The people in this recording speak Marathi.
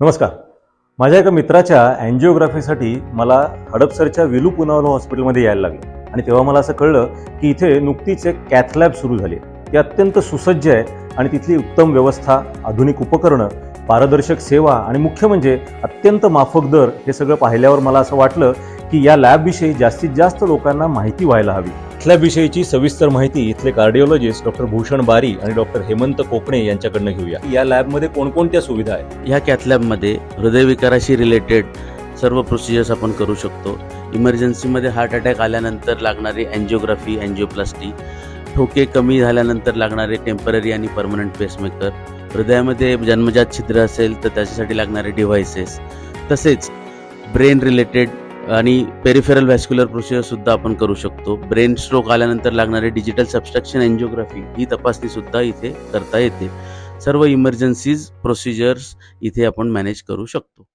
नमस्कार. माझ्या एका मित्राच्या अँजिओग्राफीसाठी मला हडपसरच्या विलू पुनावला हॉस्पिटलमध्ये यायला लागलं. आणि तेव्हा मला असं कळलं की इथे नुकतीच एक कॅथलॅब सुरू झाली. ती अत्यंत सुसज्ज आहे आणि तिथली उत्तम व्यवस्था आधुनिक उपकरणं पारदर्शक सेवा आणि मुख्य म्हणजे अत्यंत माफक दर हे सगळं पाहिल्यावर मला असं वाटलं की या लॅबविषयी जास्तीत जास्त लोकांना माहिती व्हायला हवी. लॅबविषयीची सविस्तर माहिती इथले कार्डिओलॉजिस्ट डॉक्टर भूषण बारी आणि डॉक्टर हेमंत कोकणे यांच्याकडनं घेऊया. या लॅबमध्ये कोणकोणत्या सुविधा आहेत? ह्या कॅथलॅबमध्ये हृदयविकाराशी रिलेटेड सर्व प्रोसिजर्स आपण करू शकतो. इमर्जन्सीमध्ये हार्ट अटॅक आल्यानंतर लागणारी अँजिओग्राफी अँजिओप्लास्टी ठोके कमी झाल्यानंतर लागणारे टेंपररी आणि परमनंट पेसमेकर हृदयामध्ये जन्मजात छिद्र असेल तर त्याच्यासाठी लागणारे डिव्हायसेस तसेच ब्रेन रिलेटेड आणि पेरिफेरल व्हॅस्क्युलर प्रोसिजरसुद्धा आपण करू शकतो. ब्रेन स्ट्रोक आल्यानंतर लागणारे डिजिटल सबस्ट्रक्शन एन्जिओग्राफी ही तपासणीसुद्धा इथे करता येते. सर्व इमर्जन्सीज प्रोसिजर्स इथे आपण मॅनेज करू शकतो.